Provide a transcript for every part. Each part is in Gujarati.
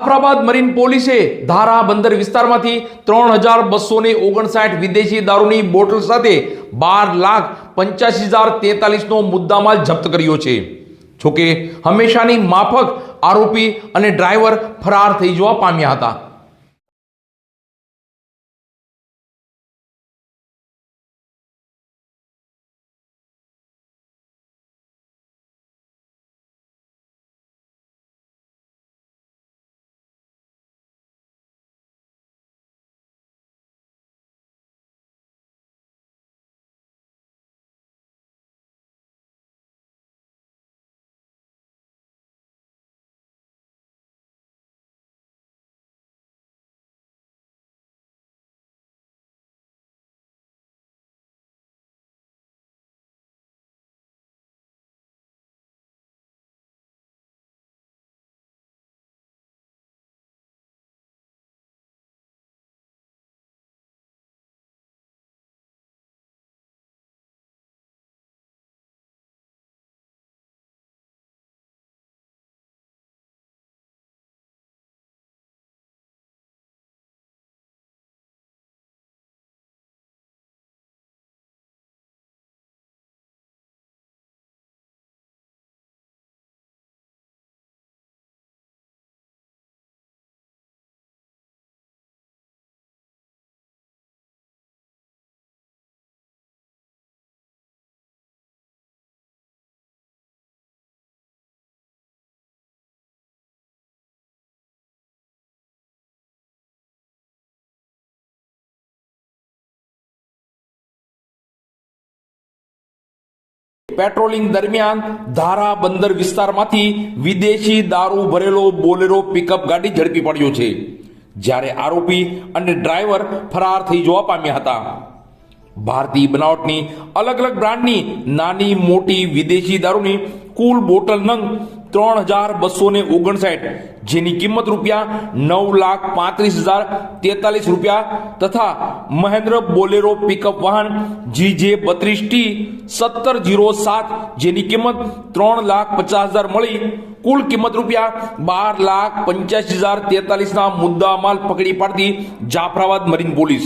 જાફરાબાદ મરીન પોલીસે ધારા બંદર વિસ્તારમાંથી ત્રણ હજાર બસો ને ઓગણસાઠ વિદેશી દારૂની બોટલ સાથે બાર લાખ પંચ્યાસી હજાર તેતાલીસનો મુદ્દામાલ જપ્ત કર્યો છે. જોકે હંમેશાની માફક આરોપી અને ડ્રાઈવર ફરાર થઈ જવા પામ્યા હતા. પેટ્રોલિંગ દરમિયાન ધારા બંદર વિસ્તારમાંથી વિદેશી દારૂ ભરેલો બોલેરો પિકઅપ ગાડી ઝડપી પડ્યો છે. જ્યારે આરોપી અને ડ્રાઈવર ફરાર થઈ જોવા પામ્યા હતા. ભારતીય બનાવટની અલગ અલગ બ્રાન્ડની નાની મોટી વિદેશી દારૂની કુલ બોટલ નંગ ત્રણ હજાર બસો ને ઓગણસાઠ, જેની કિંમત રૂપિયા નવ લાખ પાંત્રીસ હજાર તેતાલીસ રૂપિયા તથા મહેન્દ્ર બોલેરો પિકઅપ વાહન જી જે બત્રીસ ટી સત્તર જીરો સાત, જેની કિંમત ત્રણ લાખ પચાસ હજાર મળી. કુલ કિંમત રૂપિયા બાર લાખ પંચ્યાસી હજાર તેતાલીસના મુદ્દા માલ પકડી પાડતી Jafrabad marine police.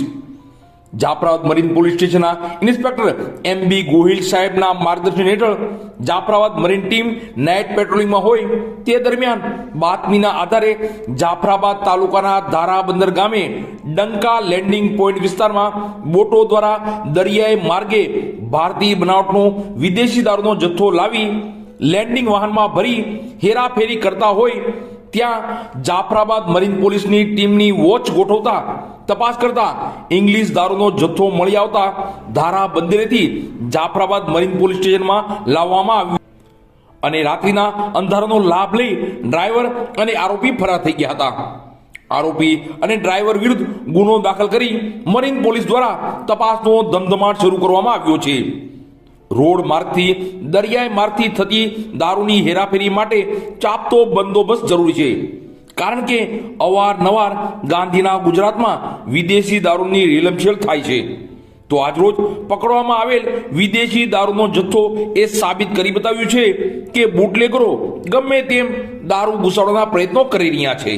Jafrabad marine police સ્ટેશનના ઇન્સ્પેક્ટર એમ બી ગોહિલ સાહેબના માર્ગદર્શન હેઠળ જાફરાબાદ મરીન ટીમ નાઇટ પેટ્રોલિંગમાં હોય તે દરમિયાન બાતમીના આધારે જાફરાબાદ તાલુકાના ધારાબંદર ગામે ડંકા લેન્ડિંગ પોઈન્ટ વિસ્તારમાં બોટો દ્વારા દરિયાઈ માર્ગે ભારતીય બનાવટનો વિદેશી દારૂનો જથ્થો લાવી લેન્ડિંગ વાહનમાં ભરી હેરાફેરી કરતા હોય ત્યાં જાફરાબાદ મરીન પોલીસની ટીમની વોચ ગોઠવતા તપાસ કરતા ઇંગ્લિશ દારૂનો જથ્થો મળી આવતા ધારા બંદરેથી જાફરાબાદ મરીન પોલીસ સ્ટેશનમાં લાવવામાં આવ્યું. અને રાત્રિના અંધારાનો લાભ લઈ ડ્રાઈવર અને આરોપી ફરાર થઈ ગયા હતા. આરોપી અને ડ્રાઈવર વિરુદ્ધ ગુનો દાખલ કરી મરીન પોલીસ દ્વારા તપાસનો ધમધમાટ શરૂ કરવામાં આવ્યો છે. રોડ માર્ગથી દરિયાઈ માર્ગથી થતી દારૂની હેરાફેરી માટે ચાપતો બંદોબસ્ત જરૂરી છે. કારણ કે અવારનવાર ગાંધીના ગુજરાતમાં વિદેશી દારૂની રેલમછેલ થાય છે. તો આજરોજ પકડવામાં આવેલ વિદેશી દારૂનો જથ્થો એ સાબિત કરી બતાવ્યું છે કે બુટલેગરો ગમે તેમ દારૂ ઘુસાડવાના પ્રયત્નો કરી રહ્યા છે.